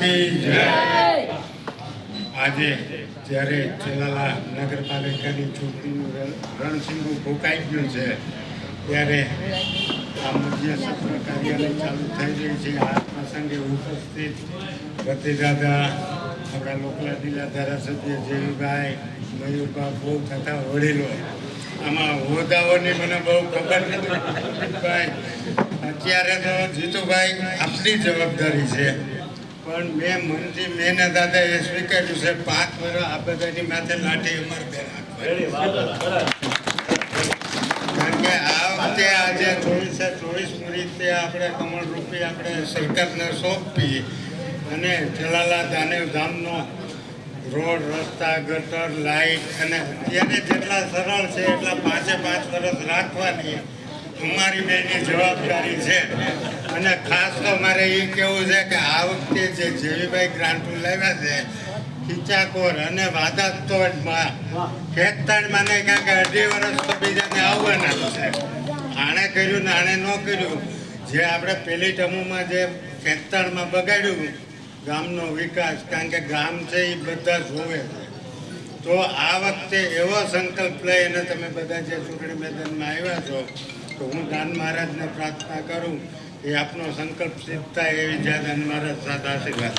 કી જય. આજે જ્યારે જલાલા નગરપાલિકાની ચૂંટણીનું રણ- રણસિંગું ફૂંકાઈ ગયું છે ત્યારે આ મધ્ય સત્ર કાર્યાલય ચાલુ થઈ રહી છે. આ પ્રસંગે ઉપસ્થિત ભત્રીજાદા આપણા લોકલા જિલ્લા ધારાસભ્ય જેવીભાઈ મયુરબાપુ તથા વડીલો. આમાં હોદ્દાઓની મને બહુ ખબર નથી. ભાઈ અત્યારે તો જીતુભાઈ આપણી જવાબદારી છે. પણ મેં મનથી મેં ને દાદા એ સ્વીકાર્યું છે પાંચ વર્ષ આ બધાની માથે લાઠી અમારે બે કારણ કે આ વખતે આજે ચોવીસે ચોવીસ મિનિટે આપણે કમળ રૂપી આપણે સરકારને સોંપી અને જલાલા દાનેવ ધામનો રોડ રસ્તા ગટર લાઇટ અને અત્યારે જેટલા સરળ છે એટલા પાંચે પાંચ વર્ષ રાખવાની. અમારી બેની જવાબદારી છે. અને ખાસ તો મારે એ કહેવું છે કે આ વખતે જે જેવીભાઈ ગ્રાન્ટુ લાવ્યા છે ખીચાકોર અને વાદાતોડમાં ખેતતાણમાં ને કારણ કે અઢી વર્ષ તો બીજાને આવવાના છે. આણે કર્યું ને આણે ન કર્યું. જે આપણે પેલી ટમુમાં જે ખેતતાણમાં બગાડ્યું, ગામનો વિકાસ, કારણ કે ગામ છે એ બધા જોવે છે. તો આ વખતે એવો સંકલ્પ લઈ અને તમે બધા જે ચૂંટણી મેદાનમાં આવ્યા છો તો હું દાન મહારાજને પ્રાર્થના કરું. એ આપનો સંકલ્પ સિદ્ધ થાય એવી જ્યાં દાન મહારાજ સાથે આશીર્વાદ.